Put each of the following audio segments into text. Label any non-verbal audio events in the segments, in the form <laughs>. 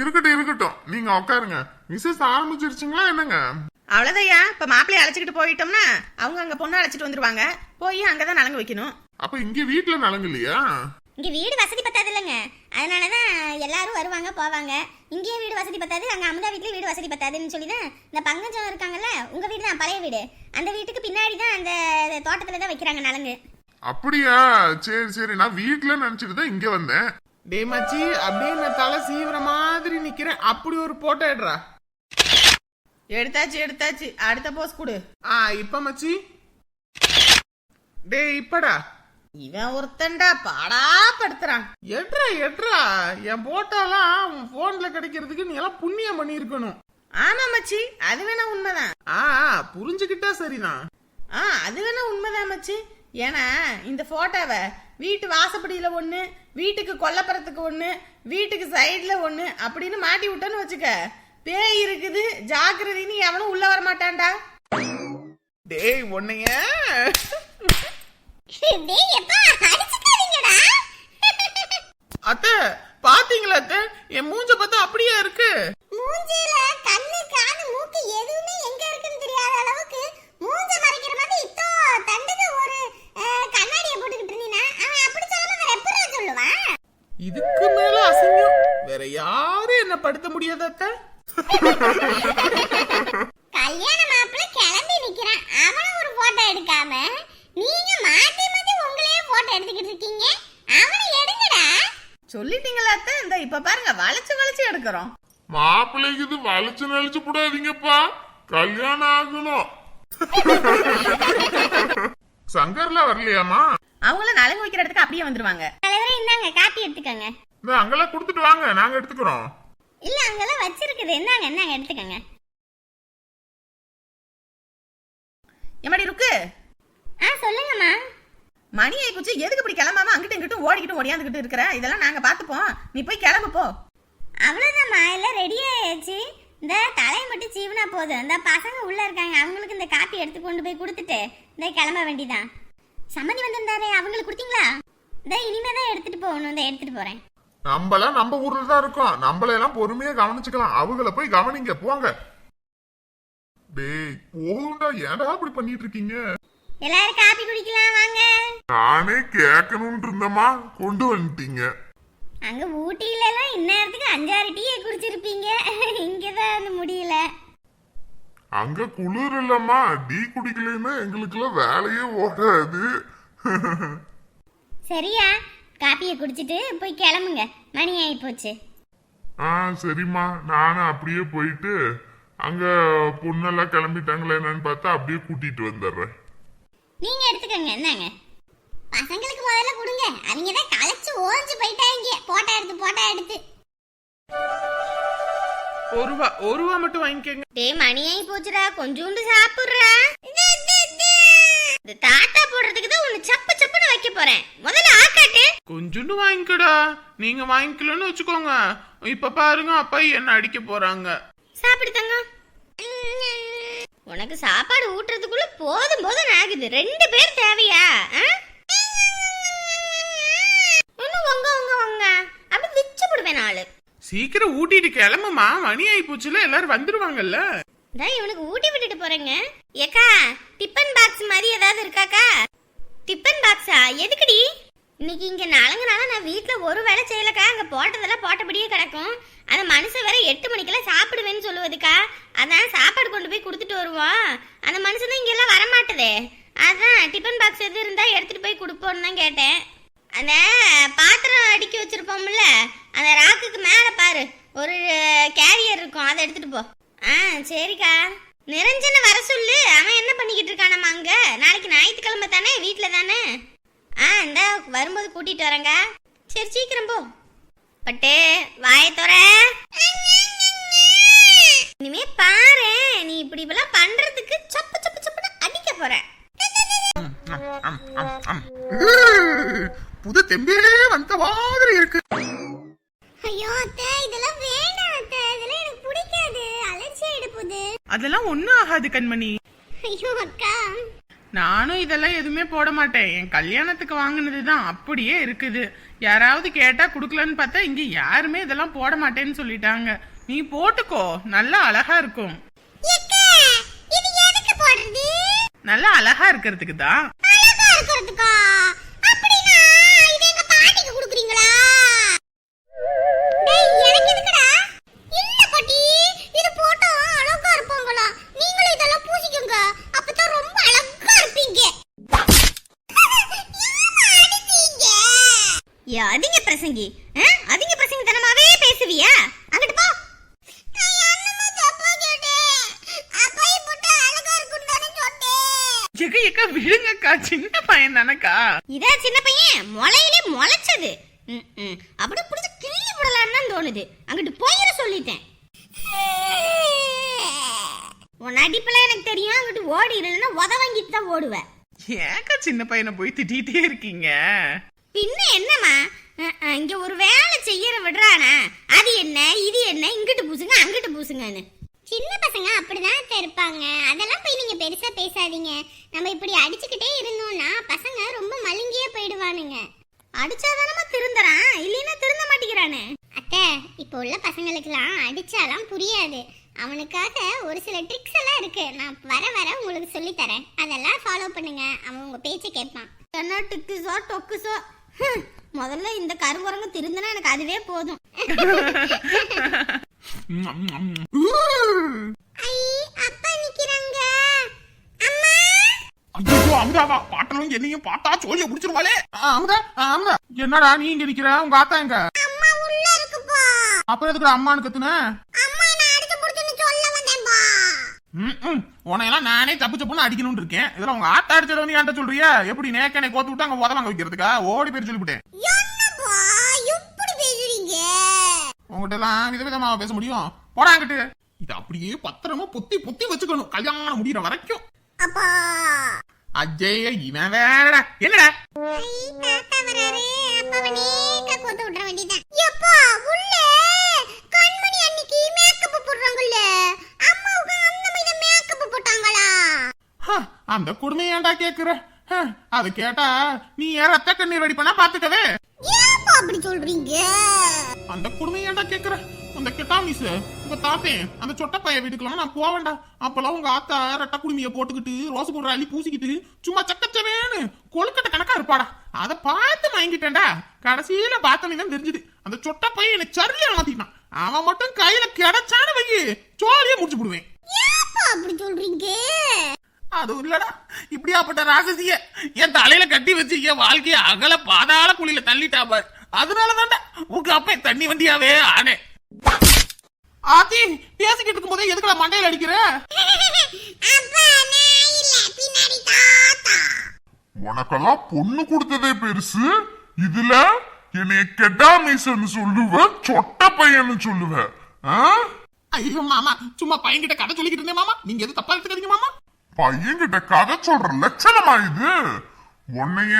இருக்கட்டும் இருக்கட்டும். நீங்க உட்காருங்க மிஸ்ஸஸ் ஆரம்பிச்சிருச்சுங்களா என்னங்க? அவ்வளோதையா இப்போ மாப்பிள்ளைய அழைச்சிக்கிட்டு போயிட்டோம்னா அவங்க அங்கே பொண்ணை அழைச்சிட்டு வந்துருவாங்க. போய் அங்கே தான் நலங்கு வைக்கணும். அப்ப இங்க வீட்டுல நலங்கில்லையா இங்க வீடு வசதி பத்தாது இல்லைங்க. அதனால தான் எல்லாரும் வருவாங்க போவாங்க. இங்கேயே வீடு வசதி பத்தாது அங்க அமுதா வீட்லயும் வீடு வசதி பத்தாதுன்னு சொல்லி தான் இந்த பங்கஜம் இருக்காங்கல்ல உங்க வீடு தான் பழைய வீடு. அந்த வீட்டுக்கு பின்னாடி தான் அந்த தோட்டத்துல தான் வைக்கிறாங்க நலங்கு. அப்படியா? சரி சரி. நான் வீட்டுல நினைச்சிட்டு தான் இங்க வந்தேன். டேய் மச்சி அப்படியே நான் தலை சீவுற மாதிரி நிக்கிறேன். அப்படி ஒரு போட்டோ எடுறா. எடுத்தாச்சு எடுத்தாச்சு. அடுத்த போஸ் கொடு. ஆ இப்ப மச்சி? டேய் இப்படா. இவன் ஒருத்தன்டா பாடா படுத்துறான். எட்ரா எட்ரா என் போட்டோலாம் உன் போன்ல கிடைக்கிறதுக்கு நீ எல்லாம் புண்ணியம் பண்ணியிருக்கணும். ஆமா மச்சி அது வேணா உண்மைதான். ஆ புரிஞ்சுக்கிட்டா சரிதான். ஆ அது வேணா உண்மைதான் மச்சி. ஏன்னா இந்த போட்டோவை வீட்டு வாசப்படியில ஒண்ணு வீட்டுக்கு கொல்லப்புறத்துக்கு ஒண்ணு வீட்டுக்கு சைடுல ஒண்ணு அப்படின்னு மாட்டி விட்டோன்னு வச்சுக்க. பேய் இருக்குது ஜாக்கிரதைன்னு எவனும் உள்ள வர மாட்டான்டா. டேய் அடிச்சுக்காதீங்கடா. அத்தை பாத்தீங்களா அத்தை? என் மூஞ்ச பார்த்தா அப்படியே இருக்கு. மூஞ்சில கண்ணு காது மூக்கு எதுவுமே எங்க இருக்குன்னு தெரியாத அளவுக்கு மூஞ்ச மறைக்கிற மாதிரி இத்தோ தண்டுக்கு ஒரு அஹ், கண்ணாடியை போட்டுக்கிட்டு இருந்தீனா அவன் அப்படி சொல்லாம வேற எப்படி சொல்லுவான் இதுக்கு மேல அசிங்கம் வேற யாரும் என்ன படுத்த முடியாது அத்தை. கல்யாண மாப்பிள்ள கிளம்பி நிக்கிறான். அவனும் ஒரு போட்டோ எடுக்காம நீங்க மாத்தி மாத்தி உங்களையே போட்டோ எடுத்துக்கிட்டு இருக்கீங்க. அவனை எடுங்கடா. சொல்லிட்டீங்களா அத்தை? இந்த இப்ப பாருங்க வளைச்சு வளைச்சு எடுக்கிறோம். மாப்பிள்ளைக்கு இது வலிச்சு நலிச்சு போடாதீங்கப்பா. கல்யாணம் ஆகணும். சங்கர்ல வரலையாமா அவங்கள நலங்கு வைக்கிற இடத்துக்கு அப்படியே வந்துருவாங்க. தலைவரே இந்தாங்க காப்பி எடுத்துக்கோங்க. இந்த அங்கெல்லாம் கொடுத்துட்டு வாங்க நாங்க எடுத்துக்கிறோம். இல்ல அங்கெல்லாம் வச்சிருக்குது. இந்தாங்க இந்தாங்க எடுத்துக்கோங்க. எம்மாடி ருக்கு? ஆ சொல்லுங்கம்மா. மணி போச்சு எதுக்கு இப்படி கிளம்பாம அங்கிட்டும் இங்கிட்டும் ஓடிக்கிட்டு ஓடியாந்துக்கிட்டு இருக்கிற? இதெல்லாம் நாங்க பாத்துப்போம் நீ போய் கிளம்பு போ. அவ்வளோதாம்மா எல்லாம் ரெடி ஆயாச்சு. இந்த தலையை மட்டும் சீவனா போதும். இந்த பசங்க உள்ள இருக்காங்க. அவங்களுக்கு இந்த காப்பி எடுத்து கொண்டு போய் கொடுத்துட்டு இந்த கிளம்ப வேண்டியதான் சம்மந்தி வந்திருந்தாரே. அவங்களுக்கு கொடுத்தீங்களா? இந்த இனிமே தான் எடுத்துட்டு போகணும். இந்த எடுத்துட்டு போறேன். நம்மளாம் நம்ம ஊர்ல தான் இருக்கோம். நம்மள எல்லாம் பொறுமையா கவனிச்சுக்கலாம். அவங்கள போய் கவனிங்க போங்க. டேய் போகுண்டா ஏன்டா இப்படி பண்ணிட்டு இருக்கீங்க? எல்லாரும் காப்பி குடிக்கலாம் வாங்க. நானே கேட்கணும்னு இருந்தமா கொண்டு வந்துட்டீங்க. அங்க ஊட்டியில எல்லாம் இந்நேரத்துக்கு அஞ்சாறு டீயை குடிச்சிருப்பீங்க. இங்கதான் முடியல. அங்க குளிர் இல்லம்மா. டீ குடிக்கலைன்னா எங்களுக்குலாம் வேலையே ஓடாது. சரியா? காப்பியை குடிச்சிட்டு போய் கிளம்புங்க. மணி ஆகி போச்சு. ஆ சரிம்மா. நானும் அப்படியே போயிட்டு அங்க பொண்ணெல்லாம் கிளம்பிட்டாங்களா என்னன்னு பார்த்தா அப்படியே கூட்டிட்டு வந்துடுறேன். நீங்க எடுத்துக்கங்க என்னங்க பசங்களுக்கு முதல்ல கொடுங்க. அவங்க தான் களைச்சு ஓஞ்சு போயிட்டாங்க. போட்டோ எடுத்து போட்டோ எடுத்து. ஒரு ரூபா ஒரு ரூபா மட்டும் வாங்கிக்கங்க. டேய் மணி ஆகி போச்சுடா. கொஞ்சோண்டு சாப்பிடுறா இந்த தாத்தா போடுறதுக்கு தான் ஒன்னு சப்பு சப்புன்னு வைக்க போறேன் முதல்ல ஆக்காட்டு கொஞ்சோண்டு வாங்கிக்கடா. நீங்க வாங்கிக்கலன்னு வச்சுக்கோங்க. இப்ப பாருங்க அப்பா என்ன அடிக்க போறாங்க. சாப்பிடு தங்கம். உனக்கு சாப்பாடு ஊட்டுறதுக்குள்ள போதும் போதும் ஆகுது. ரெண்டு பேர் தேவையா? சீக்கிரம் ஊட்டிட்டு கிளம்புமா மணி ஆகி போச்சுல எல்லாரும் வந்துருவாங்கல்ல. தான் இவனுக்கு ஊட்டி விட்டுட்டு போறேங்க. ஏக்கா டிஃபன் பாக்ஸ் மாதிரி ஏதாவது இருக்காக்கா? டிஃபன் பாக்ஸா எதுக்குடி? இன்னைக்கு இங்கே நலங்குனால நான் வீட்டில் ஒரு வேலை செய்யலக்கா. அங்கே போட்டதெல்லாம் போட்டபடியே கிடக்கும். அந்த மனுஷன் வேற எட்டு மணிக்கெல்லாம் சாப்பிடுவேன்னு சொல்லுவதுக்கா. அதான் சாப்பாடு கொண்டு போய் கொடுத்துட்டு வருவோம் அந்த மனுஷன் இங்க எல்லாம் வரமாட்டதே. அதான் டிஃபன் பாக்ஸ் எது இருந்தால் எடுத்துகிட்டு போய் கொடுப்போம்னு தான் கேட்டேன். அந்த பாத்திரம் அடுக்கி வச்சிருப்போம்ல அந்த ராக்குக்கு மேலே பாரு. ஒரு கேரியர் இருக்கும். அதை எடுத்துகிட்டு போ. ஆ சரிக்கா. நிரஞ்சனை வர சொல்லு. அவன் என்ன பண்ணிக்கிட்டு இருக்கானம்மா அங்கே? நாளைக்கு ஞாயிற்றுக்கிழமை தானே? வீட்டில் தானே? ஆ இந்த வரும்போது கூட்டிட்டு வரேங்க. சரி சீக்கிரம் போ. பட்டு வாய தோற. இனிமே பாரு நீ இப்படி இப்பெல்லாம் பண்றதுக்கு சப்பு சப்பு சப்புன்னு அடிக்க போற. புது தெம்பே வந்த மாதிரி இருக்கு. ஐயோ அத்தை இதெல்லாம் வேண்டாம் அத்தை. இதெல்லாம் எனக்கு பிடிக்காது. அலர்ஜி ஆயிடுப்புது அதெல்லாம் ஒண்ணும் ஆகாது கண்மணி. ஐயோ அக்கா. நானும் இதெல்லாம் எதுவுமே போட மாட்டேன். என் கல்யாணத்துக்கு வாங்கினது தான் அப்படியே இருக்குது. யாராவது கேட்டா குடுக்கலன்னு பார்த்தா இங்க யாருமே இதெல்லாம் போட மாட்டேன்னு சொல்லிட்டாங்க. நீ போட்டுக்கோ. நல்லா அழகா இருக்கும். நல்லா அழகா இருக்கிறதுக்கு? தான் அதிக பிரசங்கி அதிக பிரசங்கி தனமாவே பேசுவியா? அங்கிட்டு போ. எக்க விழுங்கக்கா சின்ன பையன் தானக்கா? இதா சின்ன பையன். முளையிலே முளைச்சது. ம், ம். அப்படியே புடிச்சு கிள்ளி தோணுது. அங்கிட்டு போயிட சொல்லிட்டேன். உன் நடிப்பெல்லாம் எனக்கு தெரியும். அங்கிட்டு ஓடி. இல்லைன்னா உத வாங்கிட்டு தான் ஓடுவேன் ஏக்கா சின்ன பையனை போய் திட்டிகிட்டே இருக்கீங்க? பின்ன என்னம்மா? இங்க ஒரு வேலை செய்யற விடுறானா. அது என்ன இது என்ன இங்கிட்டு பூசுங்க அங்கிட்டு பூசுங்கன்னு. சின்ன பசங்க அப்படிதான் அத்தை இருப்பாங்க. அதெல்லாம் போய் நீங்க பெருசா பேசாதீங்க. நம்ம இப்படி அடிச்சுக்கிட்டே இருந்தோம்னா பசங்க ரொம்ப மழுங்கியே போயிடுவானுங்க. அடிச்சாதானமா திருந்துறான் இல்லைன்னா திருந்த மாட்டேங்கிறானே. அத்தை இப்போ உள்ள பசங்களுக்கெல்லாம் அடிச்சாலாம் புரியாது. அவனுக்காக ஒரு சில ட்ரிக்ஸ் எல்லாம் இருக்கு. நான் வர வர உங்களுக்கு சொல்லி தரேன் அதெல்லாம் ஃபாலோ பண்ணுங்க. அவன் உங்க பேச்சை கேட்பான். என்ன டிக்குஸோ டொக்குசோ முதல்ல இந்த கருங்குரங்கு திருந்தனா எனக்கு அதுவே போதும். ஐ அப்பா நிக்கிறாங்க. அம்மா? ஐயோ அமுதாவா பாட்டலும் என்னையும் பார்த்தா சோழிய முடிச்சிருவாளே. அமுதா அமுதா. என்னடா நீ இங்க நிக்கிற? உங்க ஆத்தா எங்க? அம்மா உள்ள இருக்குப்பா அப்புறம் எதுக்கு அம்மானு கத்துன அம்மா நான் அடிச்சு புடிச்சுன்னு சொல்ல வந்தேன்பா ம், ம். உன்னையெல்லாம் நானே தப்பு தப்புன்னு அடிக்கணும்னு இருக்கேன். இதெல்லாம் உங்க ஆத்தா அடிச்சத வந்து என்கிட்ட சொல்றியா எப்படி நேக்கனை கோத்து விட்டு அங்க உதவாங்க வைக்கிறதுக்கா? ஓடி பேர் சொல்லிவிட்டேன். உங்ககிட்ட எல்லாம் விதவிதமா பேச முடியும். போடாங்கிட்டு இது அப்படியே பத்திரமா பொத்தி பொத்தி வச்சுக்கணும். கல்யாணம் முடியற வரைக்கும். அஜய் இவன் வேறடா. என்னடா? உள்ள. கண்மணி அன்னைக்கு மேக்கப் போடுறாங்கல்ல அம்மாவுக்கு அந்த மாதிரி மேக்கப் போட்டாங்களா ஹ, அந்த கொடுமை ஏன்டா கேக்குற? ஹ, அது கேட்டா நீ ஏன் ரத்த கண்ணீர் ரெடி பண்ணா பாத்துக்கவே அப்படி சொல்றீங்க? அந்த கொடுமை ஏன்டா கேக்குற? அந்த கெட்டாமிஸ் உங்க தாத்தேன் அந்த சொட்ட பைய வீட்டுக்குலாம் நான் போவேன்டா. அப்பெல்லாம் உங்க ஆத்தா ரெட்ட குடுமிய போட்டுக்கிட்டு ரோஸ் போடுற அள்ளி பூசிக்கிட்டு சும்மா சக்கச்சவேன்னு கொழுக்கட்டை கணக்கா இருப்பாடா. அதை பார்த்து வாங்கிட்டேன்டா கடைசியில பார்த்தவங்க தான் தெரிஞ்சுது. அந்த சொட்ட பையன் என்ன சரியா மாத்திட்டான். அவன் மட்டும் கையில கிடைச்சான்னு வையி சோழியே முடிச்சு ஏன்ப்பா அப்படி சொல்றீங்க? அது இல்லடா. இப்படியாப்பட்ட ராசசிய என் தலையில கட்டி வச்சு என் வாழ்க்கைய அகல பாதாள குழியில தள்ளிட்டா பாரு. அதனாலதான்டா உங்க அப்பா தண்ணி வண்டியாவே ஆனே. ஆத்தி பேசிக்கிட்டு இருக்கும் போதே எதுக்குடா மண்டையில அடிக்கிற? உனக்கெல்லாம் பொண்ணு கொடுத்ததே பெருசு. இதுல என்னைய கெட்டாமீசன்னு சொல்லுவ சொட்ட பையன்னு சொல்லுவ? ஐயோ மாமா சும்மா பையன்கிட்ட கதை சொல்லிக்கிட்டு இருந்தேன் மாமா. நீங்க எதுவும் தப்பா எடுத்துக்காதீங்க மாமா. பையன்கிட்ட கதை சொல்ற லட்சணமா இது? உன்னைய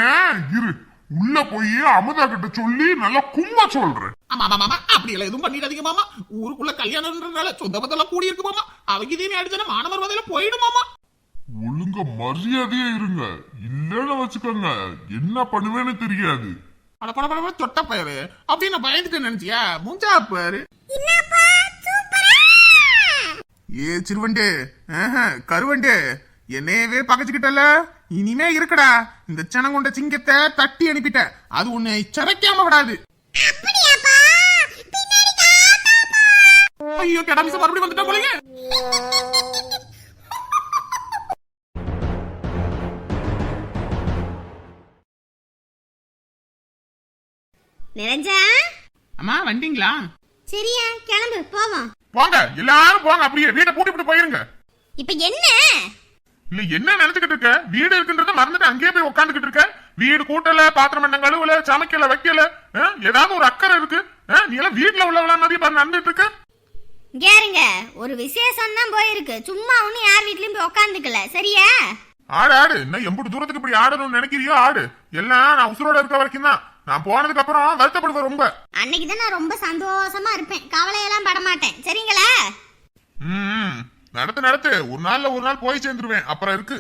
இரு உள்ள போய் அமுதா கிட்ட சொல்லி நல்லா கும்ப சொல்றேன். ஆமா ஆமா மாமா அப்படி எல்லாம் எதுவும் பண்ணிடாதீங்க மாமா. ஊருக்குள்ள கல்யாணம்ன்றனால சொந்த பத்தெல்லாம் கூடி இருக்கு மாமா. அவங்க இதே அடிச்சா மாணவர் வதையில போயிடும் மாமா. ஒழுங்க மரியாதையா இருங்க. இல்லன்னு வச்சுக்கோங்க. என்ன பண்ணுவேன்னு தெரியாது. அட பட பட தொட்ட பயிரு அப்படின்னு நான் பயந்துட்டு நினைச்சியா? முஞ்சா பாரு. என்னப்பா ஏ சிறுவண்டே கருவண்டே. என்னையவே பகச்சுக்கிட்டல இனிமே இருக்குடா. இந்த சனங்கொண்ட சிங்கத்தை தட்டி அனுப்பிட்ட அது உன்னை சிறைக்காம விடாது. ஐயோ கிடமிச மறுபடியும் வந்துட்டா போலங்க நிரஞ்சா? அம்மா வந்தீங்களா? சரியா கிளம்பு போவோம். போங்க எல்லாரும் போங்க அப்படியே வீட்டை பூட்டி போயிருங்க. இப்ப என்ன? இல்ல என்ன நினைச்சுக்கிட்டு இருக்க? வீடு இருக்குன்றத மறந்துட்டு அங்கேயே போய் உட்காந்துக்கிட்டு இருக்க? வீடு கூட்டல பாத்திரம் பண்ண கழுவல சமைக்கல வைக்கல? ஏதாவது ஒரு அக்கறை இருக்கு? நீ எல்லாம் வீட்டுல உள்ளவள மாதிரி பாரு நடந்துட்டு இருக்க? கேருங்க ஒரு விசேஷம் தான் போயிருக்கு. சும்மா ஒன்னும் யார் வீட்லயும் போய் உக்காந்துக்கல. சரியா? ஆடு ஆடு. இன்னும் எம்புட்டு தூரத்துக்கு இப்படி ஆடணும்னு நினைக்கிறியோ ஆடு? எல்லாம் நான் உசுரோட இருக்க வரைக்கும் தான். நான் போனதுக்கு அப்புறம் வருத்தப்படுவேன் ரொம்ப. அன்னைக்கு தான் நான் ரொம்ப சந்தோஷமா இருப்பேன். கவலையெல்லாம் பட மாட்டேன் சரிங்களா? ம் நடத்து நடத்து. ஒரு நாள்ல ஒரு நாள் போய் சேர்ந்துருவேன். அப்புறம் இருக்கு.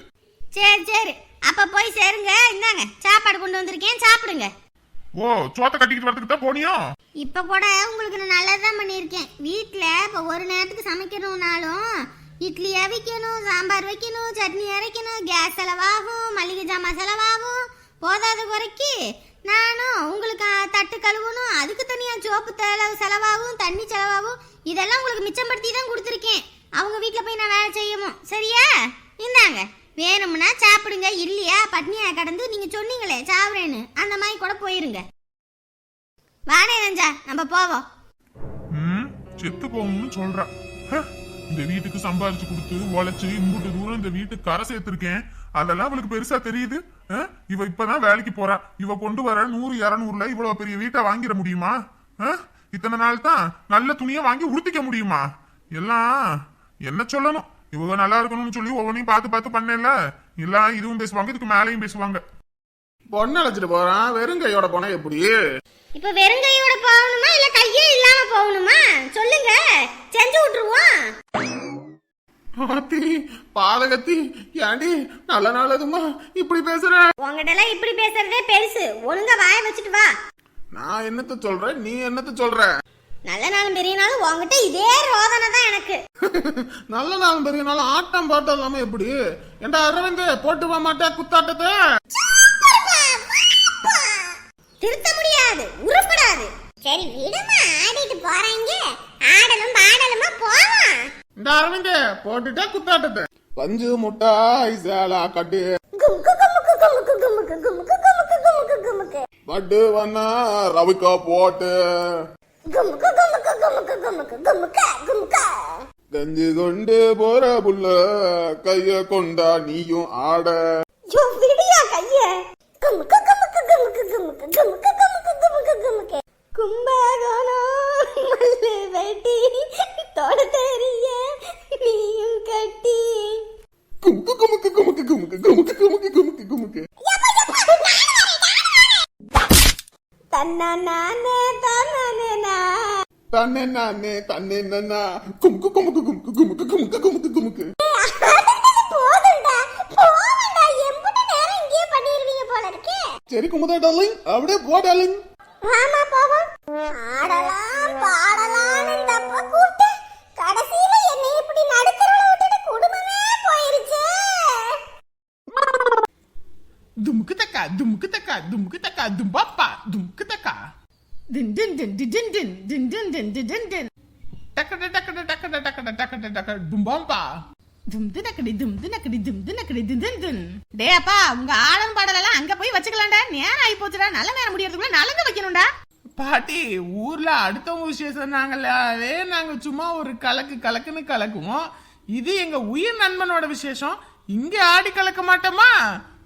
சரி சரி. அப்ப போய் சேருங்க. இந்தாங்க. சாப்பாடு கொண்டு வந்திருக்கேன். சாப்பிடுங்க. ஓ சோத்த கட்டிக்கிட்டு வரதுக்கு தான் போனியோ? இப்ப கூட உங்களுக்கு நான் நல்லதுதான் பண்ணியிருக்கேன். வீட்ல இப்ப ஒரு நேரத்துக்கு சமைக்கணும்னாலும் இட்லி அவிக்கணும் சாம்பார் வைக்கணும் சட்னி அரைக்கணும் கேஸ் செலவாகும் மளிகை ஜாமான் செலவாகும். போதாத குறைக்கு. நானும் உங்களுக்கு தட்டு கழுவணும் அதுக்கு தனியாக சோப்பு செலவு செலவாகும் தண்ணி செலவாகும் இதெல்லாம் உங்களுக்கு மிச்சப்படுத்தி தான் கொடுத்துருக்கேன். அவங்க வீட்டில் போய் நான் வேலை செய்யணும் சரியா? இந்தாங்க. வேணும்னா சாப்பிடுங்க இல்லையா? பட்னியா கடந்து நீங்கள் சொன்னீங்களே சாப்பிட்றேன்னு அந்த மாதிரி கூட போயிருங்க. வாடே நஞ்சா நம்ம போவோம். ம் செத்து போகணும்னு சொல்கிறேன் இந்த வீட்டுக்கு சம்பாதிச்சு கொடுத்து உழைச்சி இம்புட்டு தூரம் இந்த வீட்டுக்கு கரை சேர்த்துருக்கேன். அதெல்லாம் அவளுக்கு பெருசா தெரியுது. ஆ? இவ இப்பதான் வேலைக்கு போறா. இவ கொண்டு வர நூறு இரநூறுல இவ்வளவு பெரிய வீட்டை வாங்கிட முடியுமா? ஆ? இத்தனை நாள் தான் நல்ல துணியை வாங்கி உடுத்திக்க முடியுமா? எல்லாம் என்ன சொல்லணும்? இவங்க நல்லா இருக்கணும்னு சொல்லி ஒவ்வொன்றையும் பார்த்து பார்த்து பண்ணல இல்ல இதுவும் பேசுவாங்க இதுக்கு மேலேயும் பேசுவாங்க. பொண்ணு அழைச்சிட்டு போறான். வெறும் கையோட போனா எப்படி? இப்ப வெறுங்கையோட போகணுமா இல்ல கையே இல்லாம போகணுமா? சொல்லுங்க. செஞ்சு விட்டுருவோம். ஆத்தி பாதகத்தி ஏண்டி நல்ல நல்லதுமா இப்படி பேசுற? உங்ககிட்ட எல்லாம் இப்படி பேசுறதே பெருசு. ஒழுங்கா வாய வச்சுட்டு வா. நான் என்னத்த சொல்றேன் நீ என்னத்த சொல்ற? நல்ல நாளும் பெரிய நாளும் உங்ககிட்ட இதே ரோதனை தான் எனக்கு. <laughs> நல்ல நாளும் பெரிய நாளும் ஆட்டம் பாட்டம் இல்லாம எப்படி? ஏண்டா அரவிந்த் போட்டு வா மாட்டா குத்தாட்டத்தை? திருத்த முடியாது உருப்படாது. சரி விடுமா ஆடிட்டு போறாங்க ஆடலும் பாடலுமா போவோம் இந்த அரவிந்த் போட்டுட்டா குத்தாட்டத்தை பஞ்சு முட்டா ஐசாலா கட்டு பட்டு வண்ணா ரவிக்கா போட்டு கஞ்சி கொண்டு போற புள்ள கைய கொண்டா நீயும் ஆட கைய கும்பகோணம் மல்லு வெட்டி தொட தெரிய நீயும் கட்டி குமுக்கு குமுக்கு குமுக்கு குமுக்கு குமுக்கு குமுக்கு குமுக்கு குமுக்கு தன்னா நானே தானே நா தன்னே நானே தன்னே நன்னா குமுக்கு குமுக்கு குமுக்கு குமுக்கு குமுக்கு குமுக்கு குமுக்கு சரி குமுதா டார்லிங் அப்படியே போ டார்லிங் ஆமா போவோம் ஆடலாம் பாடலாம்னு இந்த அப்பா கூப்பிட்டு கடைசியில என்னை இப்படி நடுத்தரவுல விட்டுட்டு குடும்பமே போயிருச்சே துமுக்கு தக்கா துமுக்கு தக்கா துமுக்கு தக்கா தும்பாப்பா துமுக்கு தக்கா தின் தின் தின் டி தின் தின் தின் தின் தின் டி தின் தின் டக்கட டக்கட டக்கட டக்கட டக்கட டக்கட தும்பாம்பா தும் தினக்கடி தும் தினக்கடி தும் தினக்கடி தின் தின் தின் டே அப்பா உங்க ஆடம் பாடலெல்லாம் அங்க போய் வச்சுக்கலாம்டா. நேரம் ஆகி போச்சுடா. நல்ல நேரம் முடியறதுக்குள்ள நலங்க வைக்கணும்டா. பாட்டி ஊர்ல அடுத்தவங்க விசேஷம் சொன்னாங்கல்ல அதே நாங்க சும்மா ஒரு கலக்கு கலக்குன்னு கலக்குவோம். இது எங்க உயிர் நண்பனோட விசேஷம். இங்க ஆடி கலக்க மாட்டோமா?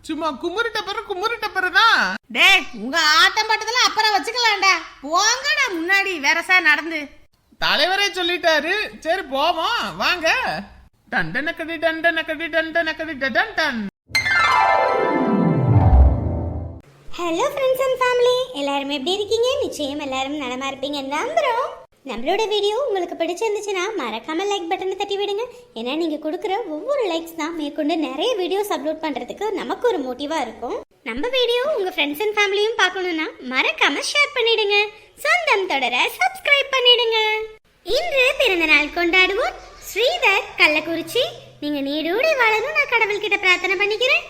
சும்மா குமுறிட்ட பிற குமுறிட்ட பிறதான் டே உங்க ஆட்டம் பாட்டதெல்லாம் அப்புறம் வச்சுக்கலாம்டா. போங்கடா முன்னாடி வேறசா நடந்து. தலைவரே சொல்லிட்டாரு. சரி போவோம். வாங்க. டண்டனக்கடி டண்டனக்கடி டண்டனக்கடி டன் டன். ஹலோ ஃப்ரெண்ட்ஸ் அண்ட் ஃபேமிலி எல்லாரும் எப்படி இருக்கீங்க? நிச்சயம் எல்லாரும் நலமா இருப்பீங்க நம்புறோம். நம்மளோட வீடியோ உங்களுக்கு பிடிச்சிருந்துச்சுன்னா மறக்காம லைக் பட்டனை தட்டி விடுங்க. ஏன்னா நீங்க கொடுக்குற ஒவ்வொரு லைக்ஸ் தான் மேற்கொண்டு நிறைய வீடியோஸ் அப்லோட் பண்றதுக்கு நமக்கு ஒரு மோட்டிவா இருக்கும். நம்ம வீடியோ உங்க ஃப்ரெண்ட்ஸ் அண்ட் ஃபேமிலியும் பார்க்கணும்னா மறக்காம ஷேர் பண்ணிடுங்க. சொந்தம் தொடர சப்ஸ்கிரைப் பண்ணிடுங்க. இன்று பிறந்த நாள் கொண்டாடுவோம். ஸ்ரீதர் கள்ளக்குறிச்சி நீங்க நீடோடி வாழணும் நான் கடவுள்கிட்ட பிரார்த்தனை பண்ணிக்கிறேன்.